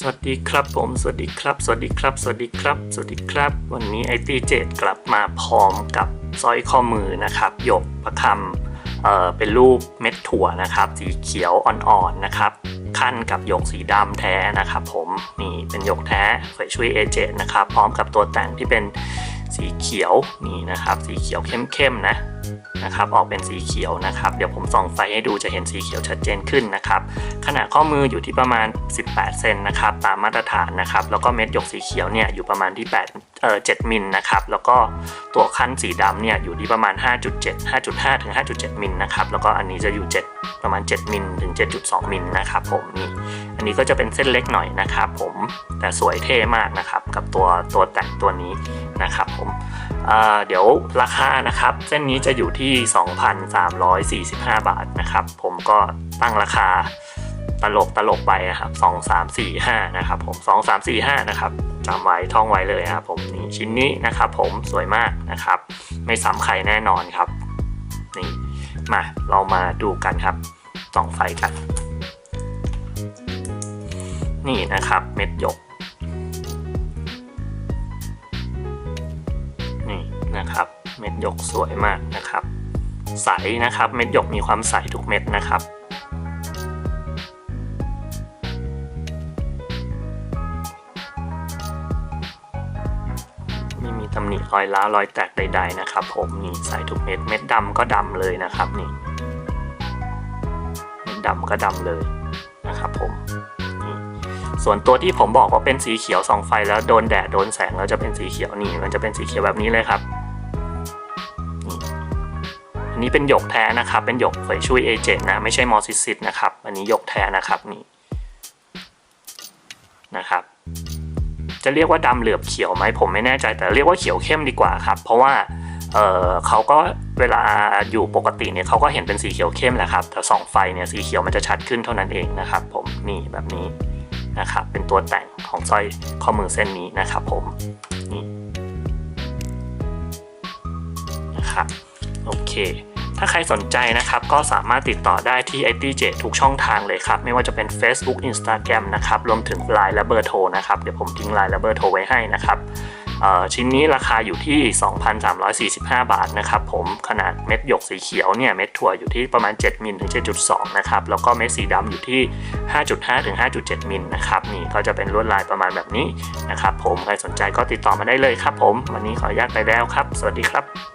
สวัสดีครับผม สวัสดีครับ สวัสดีครับ สวัสดีครับ สวัสดีครับ วันนี้ไอตีเจดกลับมาพร้อมกับสร้อยข้อมือนะครับ หยกประคำเอ่อเป็นรูปเม็ดถั่วนะครับ สีเขียวอ่อนๆนะครับ ขั้นกับหยกสีดำแท้นะครับ ผมนี่เป็นหยกแท้เฟยช่วยเอเจนะครับ พร้อมกับตัวแต่งที่เป็น สีเขียวนี่นะครับสีเขียวเข้มๆนะนะครับออกเป็นสีเขียวนะครับ เดี๋ยวผมส่องไฟให้ดูจะเห็นสีเขียวชัดเจนขึ้นนะครับขนาดข้อมืออยู่ที่ประมาณ 18 เซนนะครับตามมาตรฐานนะครับแล้วก็เม็ดหยกสีเขียวเนี่ยอยู่ประมาณที่ 8 เอ่อ7มิลนะครับ แล้วก็ตัวคั้นสีดำเนี่ยอยู่ที่ประมาณ 5.7 5.5 ถึง 5.7 มิลนะครับ แล้วก็อันนี้จะอยู่ 7 ประมาณ 7 มิลถึง 7.2 มิลนะครับผมนี่ อันนี้ก็จะเป็นเส้นเล็กหน่อยนะครับผมแต่สวยเท่มากนะครับ กับตัวตัวแต่งตัวนี้นะครับผมอ่าเดี๋ยวราคานะครับ เส้นนี้จะอยู่ที่ 2,345 บาทนะครับ ผมก็ตั้งราคาตลกตลกไปนะครับ 2 3 4 5 นะครับผม 2 3 4 5 นะครับ จำไว้ท่องไว้เลยนะครับผมนี่ชิ้นนี้นะครับผมสวยมากนะครับ ไม่ซ้ำใครแน่นอนครับนี่มาเรามาดูกันครับส่องไฟกัน นี่นะครับเม็ดหยกนี่นะครับเม็ดหยกสวยมากนะครับ ใสนะครับเม็ดหยกมีความใสทุกเม็ดนะครับ ตำหนิรอยร้าวรอยแตกใด ๆ นะครับผมนี่ใส่ทุกเม็ดเม็ดดำก็ดำเลยนะครับนี่เม็ดดำก็ดำเลยนะครับผมนี่ส่วนตัวที่ผมบอกว่าเป็นสีเขียวส่องไฟแล้วโดนแดดโดนแสงแล้วจะเป็นสีเขียวนี่มันจะเป็นสีเขียวแบบนี้เลยครับนี่อันนี้เป็นหยกแท้นะครับ เป็นหยกเฟยช่วยเอเจนนะไม่ใช่มอสซิสนะครับ อันนี้หยกแท้นะครับนี่นะครับ จะเรียกว่าดำเหลือบเขียวไหมผมไม่แน่ใจแต่เรียกว่าเขียวเข้มดีกว่าครับ เพราะว่าเออเขาก็เวลาอยู่ปกติเนี่ยเขาก็เห็นเป็นสีเขียวเข้มแหละครับ แต่ส่องไฟเนี่ยสีเขียวมันจะชัดขึ้นเท่านั้นเองนะครับ ผมนี่แบบนี้นะครับเป็นตัวแต่งของสร้อยข้อมือเส้นนี้นะครับ ผมนี่นะครับโอเค ถ้าใครสนใจนะครับก็สามารถติดต่อได้ที่ i t j ทุกช่องทางเลยครับ ไม่ว่าจะเป็น Facebook Instagram นะครับ รวมถึง Line และเบอร์โทรนะครับ เดี๋ยวผมทิ้ง Line และเบอร์โทรไว้ให้นะครับชิ้นนี้ราคาอยู่ที่ 2,345 บาทนะครับผมขนาดเม็ดหยกสีเขียวเนี่ยเม็ดถั่วอยู่ที่ประมาณ 7มิลถึง 7.2 นะครับ แล้วก็เม็ดสีดำอยู่ที่ 5.5 ถึง 5.7 มิลนะครับ นี่ก็จะเป็นลวดลายประมาณแบบนี้นะครับผมใครสนใจก็ติดต่อมาได้เลยครับผม วันนี้ขออนุญาตไปแล้วครับ สวัสดีครับ